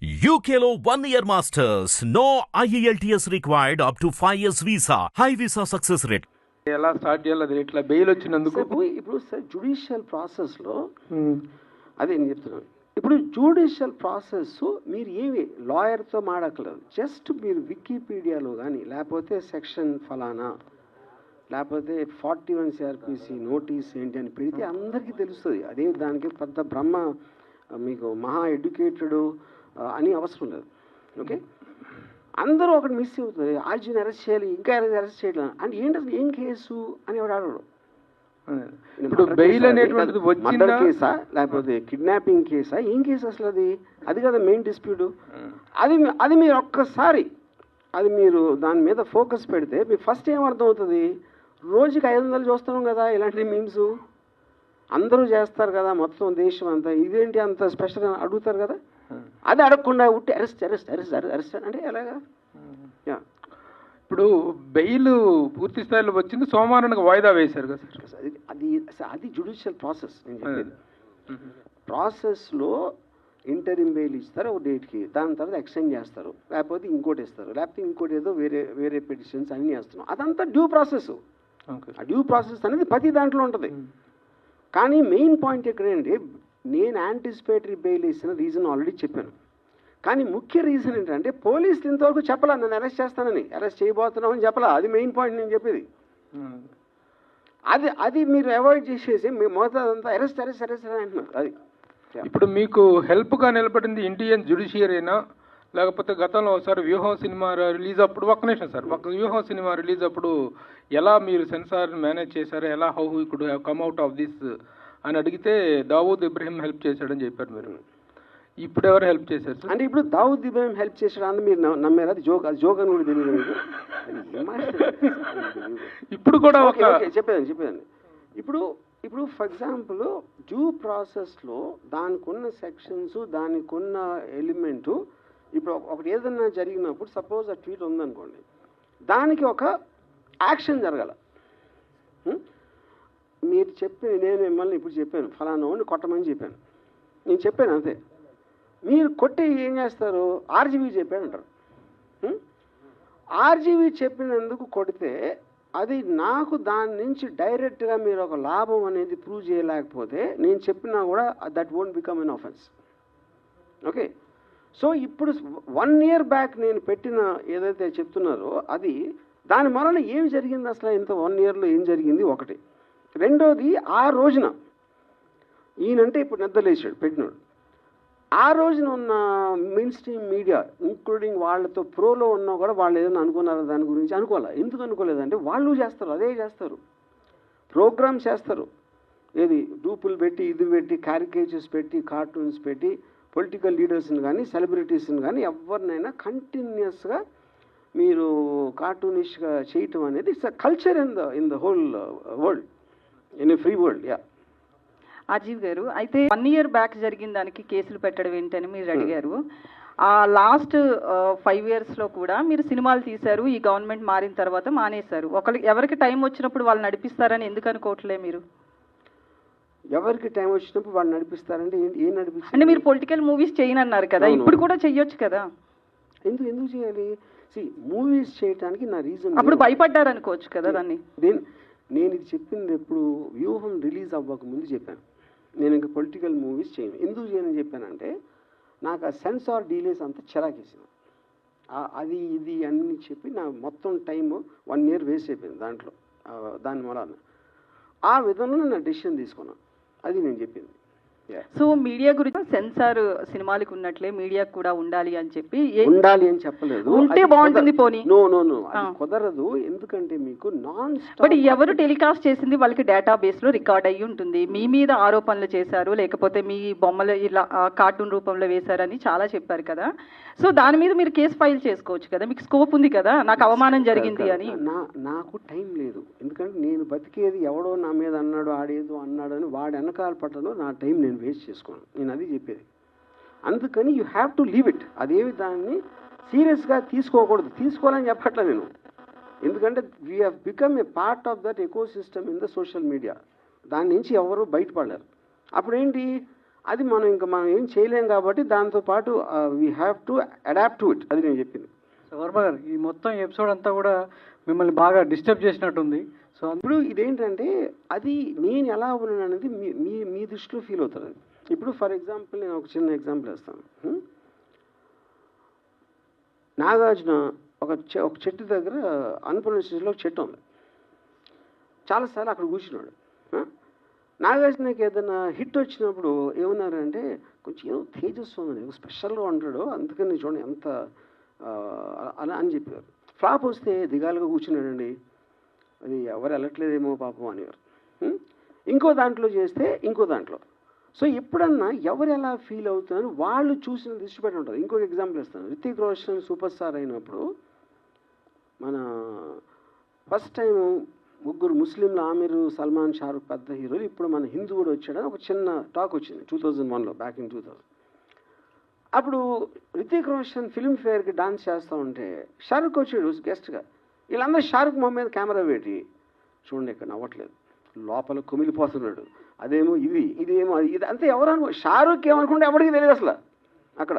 UKLO one year masters. No E IELTS required up to 5 years visa. High visa success rate. ఎలా start చేయాలి అది ఇట్లా bail వచ్చినందుకు. ఇప్పుడు సార్ జుడిషియల్ ప్రాసెస్లో అదే నేను చెప్తున్నాను. ఇప్పుడు జుడిషియల్ ప్రాసెస్ మీరు ఏమి లాయర్తో మాడక్కలేదు జస్ట్ మీరు వికీపీడియాలో కానీ లేకపోతే సెక్షన్ ఫలానా లేకపోతే ఫార్టీ వన్ సిఆర్పిసి నోటీస్ ఏంటి అని పెడితే అందరికీ తెలుస్తుంది. అదే దానికి పెద్ద బ్రహ్మ మీకు మహా ఎడ్యుకేటెడ్ అని అవసరం లేదు ఓకే? అందరూ ఒకటి మిస్ అవుతుంది. ఆర్జీని అరెస్ట్ చేయాలి ఇంకా అరెస్ట్ చేయలేదు అంటే ఏంటి అసలు ఏం కేసు? అని అడగడు. ఇప్పుడు బెయిల్ అనేటువంటిది మర్డర్ కేసా? లేకపోతే కిడ్నాపింగ్ కేసా? ఏం కేసు అసలు అది? అది కదా మెయిన్ డిస్ప్యూట్ అది అది మీరు ఒక్కసారి అది మీరు దాని మీద ఫోకస్ పెడితే మీకు ఫస్ట్ ఏం అర్థం అవుతుంది రోజుకి ఐదు వందలు చూస్తున్నాం కదా ఇలాంటి మీమ్స్ అందరూ చేస్తారు కదా మొత్తం దేశం అంతా. ఇదేంటి అంత స్పెషల్ అని అడుగుతారు కదా? అది అడగకుండా ఉట్టి అరెస్ట్ అరెస్ట్ అరెస్ట్ అరెస్ట్ అంటే ఎలాగా? యా. ఇప్పుడు బెయిల్ పూర్తి స్థాయిలో వచ్చింది సోమవారానికి వాయిదా వేశారు కదా సార్ అది అది జుడిషియల్ ప్రాసెస్ ప్రాసెస్లో ఇంటరిమ్ బెయిల్ ఇస్తారు ఒక డేట్కి దాని తర్వాత ఎక్స్టెండ్ చేస్తారు లేకపోతే ఇంకోటి ఇస్తారు లేకపోతే ఇంకోటి ఏదో వేరే వేరే పిటిషన్స్ అన్నీ చేస్తున్నాం అదంతా డ్యూ ప్రాసెస్ ఆ డ్యూ ప్రాసెస్ అనేది ప్రతి దాంట్లో ఉంటుంది. కానీ మెయిన్ పాయింట్ ఎక్కడంటే నేను యాంటిసిపేటరీ బెయిల్ ఇచ్చిన రీజన్ ఆల్రెడీ చెప్పాను. కానీ ముఖ్య రీజన్ ఏంటంటే పోలీసులు ఇంతవరకు చెప్పలా నన్ను అరెస్ట్ చేస్తానని. అరెస్ట్ చేయబోతున్నామని చెప్పలా. అది మెయిన్ పాయింట్ నేను చెప్పేది. అది అది మీరు అవాయిడ్ చేసేసి మీ అంతా అరెస్ట్ అరెస్ట్ అరెస్ట్ అని అంటున్నారు. అది. ఇప్పుడు మీకు హెల్ప్గా నిలబడింది ఇండియన్ జుడిషియరీనా లేకపోతే గతంలో ఒకసారి వ్యూహం సినిమా రిలీజ్ అప్పుడు ఒక్క నిమిషం సార్ ఒక వ్యూహం సినిమా రిలీజ్ అప్పుడు ఎలా మీరు సెన్సార్ మేనేజ్ చేశారు ఎలా how who could have come out of this అని అడిగితే దావూద్ ఇబ్రహీం హెల్ప్ చేశాడని చెప్పారు మీరు. ఇప్పుడు ఎవరు హెల్ప్ చేశారు అంటే ఇప్పుడు దావుద్ ఇబ్రాహిం హెల్ప్ చేసాడు అని మీరు నమ్మ- నమ్మారు? అది జోక్ అది జోక్ అని కూడా తెలియదు? ఇప్పుడు కూడా ఓకే ఓకే చెప్పేదండి చెప్పేదండి ఇప్పుడు ఇప్పుడు ఫర్ ఎగ్జాంపుల్ డ్యూ ప్రాసెస్లో దానికి ఉన్న సెక్షన్స్ దానికి ఉన్న ఎలిమెంటు ఇప్పుడు ఒక- ఒకటి ఏదైనా జరిగినప్పుడు సపోజ్ ఆ ట్వీట్ ఉందనుకోండి. దానికి ఒక యాక్షన్ జరగాల? మీరు చెప్పి నేను మిమ్మల్ని ఇప్పుడు చెప్పాను. ఫలానా వాడిని కొట్టమని చెప్పాను. నేను చెప్పాను అంతే. మీరు కొట్టి ఏం చేస్తారు? ఆర్జీబీ చెప్పాను అంటారు. ఆర్జీవీ చెప్పినందుకు కొడితే అది నాకు దాని నుంచి డైరెక్ట్గా మీరు ఒక లాభం అనేది ప్రూవ్ చేయలేకపోతే నేను చెప్పినా కూడా that won't become an offence okay? So ఇప్పుడు వన్ ఇయర్ బ్యాక్ నేను పెట్టిన ఏదైతే చెప్తున్నారో అది దాని వలన ఏం జరిగింది అసలు ఇంత వన్ ఇయర్లో ఏం జరిగింది? ఒకటి. రెండోది ఆ రోజున. ఈయనంటే ఇప్పుడు నిద్రలేసాడు పెట్టినాడు. ఆ రోజున ఉన్న మెయిన్ స్ట్రీమ్ మీడియా ఇంక్లూడింగ్ వాళ్ళతో ప్రోలో ఉన్నా కూడా వాళ్ళు ఏదైనా అనుకున్నారా దాని గురించి? అనుకోవాలి. ఎందుకు అనుకోలేదంటే వాళ్ళు చేస్తారు అదే చేస్తారు. ప్రోగ్రామ్స్ చేస్తారు. ఏది? డూపులు పెట్టి ఇది పెట్టి క్యారికేచర్స్ పెట్టి కార్టూన్స్ పెట్టి పొలిటికల్ లీడర్స్ని కానీ సెలబ్రిటీస్ని కానీ ఎవరినైనా కంటిన్యూస్గా మీరు కార్టూనిష్గా చేయటం అనేది it's a culture in the in the whole world in free world yeah Ajeev గారు అయితే వన్ ఇయర్ బ్యాక్ జరిగిన దానికి కేసులు పెట్టడం ఏంటని మీరు అడిగారు. ఆ లాస్ట్ ఫైవ్ ఇయర్స్లో కూడా మీరు సినిమాలు తీశారు ఈ గవర్నమెంట్ మారిన తర్వాత మానేశారు. ఒకరికి ఎవరికి టైం వచ్చినప్పుడు వాళ్ళు నడిపిస్తారని ఎందుకు అనుకోవట్లే మీరు? ఎవరికి టైం వచ్చినప్పుడు వాళ్ళు నడిపిస్తారంటే ఏం అంటే నడిపిస్తారు మీరు పొలిటికల్ మూవీస్ చేయనన్నారు కదా. ఇప్పుడు కూడా చెయ్యొచ్చు కదా? ఎందుకు ఎందుకు చేయాలి? మూవీస్ చేయడానికి నా రీజన్ అప్పుడు భయపడ్డారు అనుకోవచ్చు కదా దాన్ని. నేను ఇది చెప్పింది ఎప్పుడు వ్యూహం రిలీజ్ అవ్వక ముందు చెప్పాను. నేను ఇంకా పొలిటికల్ మూవీస్ చేయను. ఎందుకు చేయనని చెప్పానంటే నాకు ఆ సెన్సార్ డీలేస్ అంతా చిరాకేసింది. అది ఇది అన్ని చెప్పి నా మొత్తం టైము వన్ ఇయర్ వేస్ట్ అయిపోయింది దాంట్లో. దాని మూలాన. ఆ విధంలో నా డెసిషన్ తీసుకున్నాను అది నేను చెప్పింది. సో మీడియా గురించి సెన్సార్ సినిమాలకు ఉన్నట్లే మీడియాకు కూడా ఉండాలి అని చెప్పి ఉండాలి అని చెప్పలేదు. ఉంటే బాగుంటుంది పోనీ. No no no. కుదరదు. ఎందుకంటే మీకు నాన్ బట్ ఎవరు టెలికాస్ట్ చేసింది వాళ్ళకి డేటాబేస్లో రికార్డ్ అయ్యి ఉంటుంది. మీ మీద ఆరోపణలు చేశారు లేకపోతే మీ బొమ్మలు ఇలా కార్టూన్ రూపంలో వేశారని చాలా చెప్పారు కదా. సో దాని మీద మీరు కేసు ఫైల్ చేసుకోవచ్చు కదా. మీకు స్కోప్ ఉంది కదా. నాకు అవమానం జరిగింది అని. నాకు టైం లేదు. ఎందుకంటే నేను బతికేది ఎవడో నా మీద అన్నాడు ఆడేదో అన్నాడు అని వాడు వెనకాల పట్టడం నా టైం నేను వేస్ట్ చేసుకోను. నేను అది చెప్పేది. అందుకని you have to leave it అదేవి దాన్ని సీరియస్గా తీసుకోకూడదు. తీసుకోవాలని చెప్పట్లే నేను. ఎందుకంటే we have become a part of that ecosystem in the social media దాని నుంచి ఎవరు బయటపడలేరు. అప్పుడు ఏంటి అది మనం ఇంకా మనం ఏం చేయలేం కాబట్టి దాంతో పాటు we have to adapt to it అది నేను చెప్పింది. వర్మ గారు ఈ మొత్తం ఎపిసోడ్ అంతా కూడా మిమ్మల్ని బాగా డిస్టర్బ్ చేసినట్టుంది. సో ఇప్పుడు ఇదేంటంటే అది నేను ఎలా ఉన్నాను అనేది మీ మీ మీ దృష్టిలో ఫీల్ అవుతుంది. ఇప్పుడు ఫర్ ఎగ్జాంపుల్ నేను ఒక చిన్న ఎగ్జాంపుల్ ఇస్తాను నాగార్జున ఒక చె ఒక చెట్టు దగ్గర అన్నపూర్ణ స్టేషన్లో ఒక చెట్టు ఉంది. చాలాసార్లు అక్కడ కూర్చున్నాడు. నాగార్జునకి ఏదైనా హిట్ వచ్చినప్పుడు ఏమన్నారంటే కొంచెం ఏదో తేజస్సు ఉంది స్పెషల్గా ఉంటాడు అందుకని చూడండి ఎంత అలా అని చెప్పారు. ఫ్లాప్ వస్తే దిగాలుగా కూర్చున్నాడండి. అది ఎవరు వెళ్ళట్లేదేమో పాపం అనేవారు. ఇంకో దాంట్లో చేస్తే ఇంకో దాంట్లో. సో ఎప్పుడన్నా ఎవరు ఎలా ఫీల్ అవుతున్నారు వాళ్ళు చూసిన దృష్టి పెట్టి ఉంటుంది. ఇంకొక ఎగ్జాంపుల్ ఇస్తాను. రితిక్ రోషన్ సూపర్ స్టార్ అయినప్పుడు మన ఫస్ట్ టైం ముగ్గురు ముస్లింలు ఆమీర్ సల్మాన్ షారుఖ్ పెద్ద హీరోలు ఇప్పుడు మన హిందూ కూడా వచ్చాడని ఒక చిన్న టాక్ వచ్చింది టూ థౌజండ్ వన్లో బ్యాక్ ఇన్ టూ థౌజండ్ అప్పుడు రితిక్ రోషన్ ఫిల్మ్ ఫేర్కి డాన్స్ చేస్తూ ఉంటే షారుఖ్ వచ్చాడు గెస్ట్గా వీళ్ళందరూ షారుఖ్ మొహం మీద కెమెరా పెట్టి చూడండి ఇక్కడ నవ్వట్లేదు. లోపల కుమిలిపోతున్నాడు. అదేమో ఇది ఇదేమో ఇది అంతే ఎవరు అనుకో షారుఖ్ ఏమనుకుంటే ఎవరికి తెలియదు అసలు అక్కడ.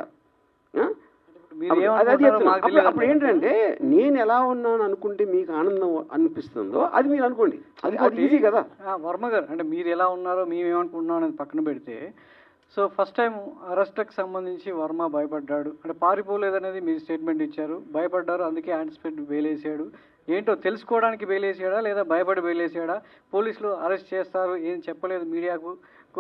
అప్పుడు- ఏంటంటే నేను ఎలా ఉన్నాను అనుకుంటే మీకు ఆనందం అనిపిస్తుందో అది మీరు అనుకోండి. అది ఈజీ కదా. వర్మ గారు అంటే మీరు ఎలా ఉన్నారో మేము ఏమనుకుంటున్నాం అనేది పక్కన పెడితే సో ఫస్ట్ టైం అరెస్ట్కి సంబంధించి వర్మ భయపడ్డాడు. అంటే పారిపోలేదనేది మీరు స్టేట్మెంట్ ఇచ్చారు. భయపడ్డారు అందుకే యాంటిసిపేట్ వేలేసాడు. ఏంటో తెలుసుకోవడానికి వేలేసాడా లేదా భయపడి వేలేసాడా? పోలీసులు అరెస్ట్ చేస్తారు ఏం చెప్పలేదు మీడియాకు.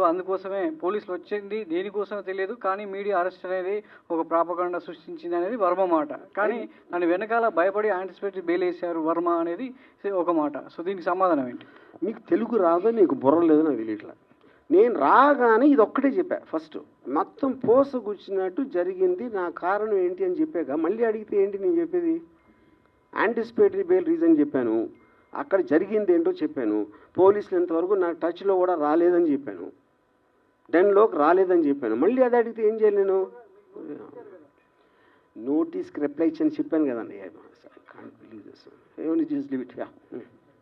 అందుకోసమే పోలీసులు వచ్చింది దేనికోసమో తెలియదు కానీ మీడియా అరెస్ట్ అనేది ఒక ప్రాపగండ సృష్టించింది అనేది వర్మ మాట. కానీ దాని వెనకాల భయపడి యాంటిసిపేట్ బెయిలేసారు వర్మ అనేది ఒక మాట. సో దీనికి సమాధానం ఏంటి? మీకు తెలుగు రాదో నీకు బుర్ర లేదో నాకు తెలియట్లేదు నేను రాగానే ఇది ఒక్కటే చెప్పా. ఫస్ట్ మొత్తం పోసగుచ్చినట్టు జరిగింది నా కారణం ఏంటి అని చెప్పాక మళ్ళీ అడిగితే ఏంటి నేను చెప్పేది? యాంటిసిపేటరీ బెయిల్ రీజన్ చెప్పాను. అక్కడ జరిగింది ఏంటో చెప్పాను. పోలీసులు ఇంతవరకు నా టచ్లో కూడా రాలేదని చెప్పాను. డెన్లోకి రాలేదని చెప్పాను. మళ్ళీ అది అడిగితే ఏం చేయాలి నేను? నోటీస్కి రిప్లై ఇచ్చని చెప్పాను కదండి.